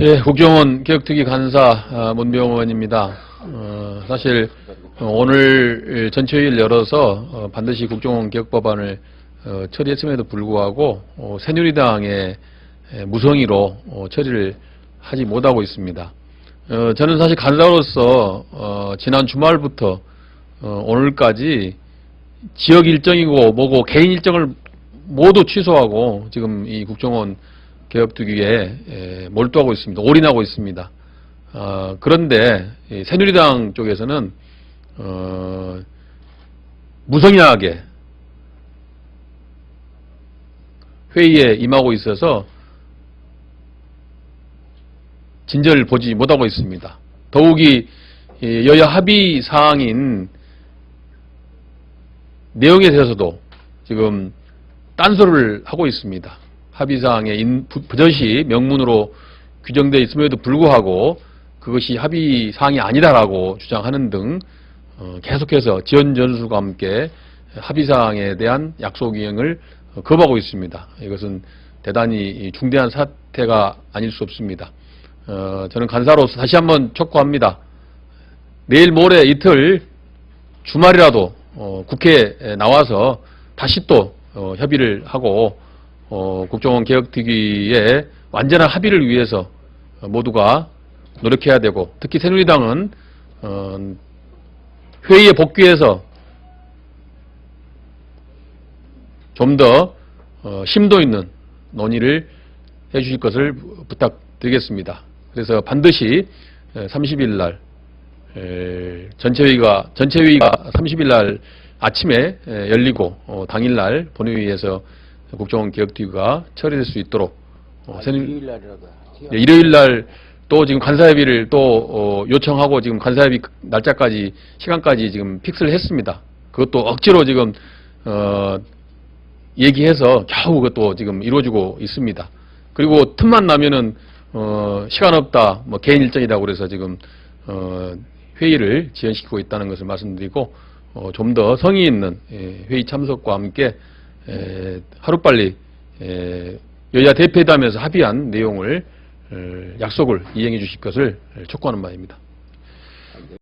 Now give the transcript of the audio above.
예, 국정원 개혁특위 간사 아, 문병호 의원입니다. 어, 사실 어, 오늘 전체회의를 열어서 어, 반드시 국정원 개혁법안을 어, 처리했음에도 불구하고 어, 새누리당의 에, 무성의로 어, 처리를 하지 못하고 있습니다. 어, 저는 사실 간사로서 어, 지난 주말부터 어, 오늘까지 지역 일정이고 뭐고 개인 일정을 모두 취소하고 지금 이 국정원 개혁특위에 에, 몰두하고 있습니다. 올인하고 있습니다. 어, 그런데 이 새누리당 쪽에서는 어, 무성의하게 회의에 임하고 있어서 진전을 보지 못하고 있습니다. 더욱이 이 여야 합의 사항인 내용에 대해서도 지금 딴소리를 하고 있습니다. 합의사항에 인- 부- 버젓이 명문으로 규정되어 있음에도 불구하고 그것이 합의사항이 아니다라고 주장하는 등 어, 계속해서 지연 전술과 함께 합의사항에 대한 약속 이행을 어, 거부하고 있습니다. 이것은 대단히 이 중대한 사태가 아닐 수 없습니다. 어, 저는 간사로서 다시 한번 촉구합니다. 내일 모레 이틀 주말이라도 어, 국회에 나와서 다시 또 어, 협의를 하고 어, 국정원 개혁특위의 완전한 합의를 위해서 어, 모두가 노력해야 되고 특히 새누리당은 어, 회의에 복귀해서 좀더 어, 심도 있는 논의를 해주실 것을 부탁드리겠습니다. 그래서 반드시 30일 날 에, 전체회의가 전체회의가 30일 날 아침에 에, 열리고 어, 당일 날 본회의에서 국정원 개혁특위가 처리될 수 있도록 어, 새누- 일요일 날이라도 예, 일요일 날 또 지금 간사협의를 또 어, 요청하고 지금 간사협의 날짜까지 시간까지 지금 픽스를 했습니다. 그것도 억지로 지금 어, 얘기해서 겨우 그것도 지금 이루어지고 있습니다. 그리고 틈만 나면은 어, 시간 없다, 뭐 개인 일정이라고 그래서 지금 어, 회의를 지연시키고 있다는 것을 말씀드리고 어, 좀더 성의 있는 예, 회의 참석과 함께 에, 하루빨리 에, 여야 대표회담에서 합의한 내용을 에, 약속을 이행해 주실 것을 촉구하는 바입니다.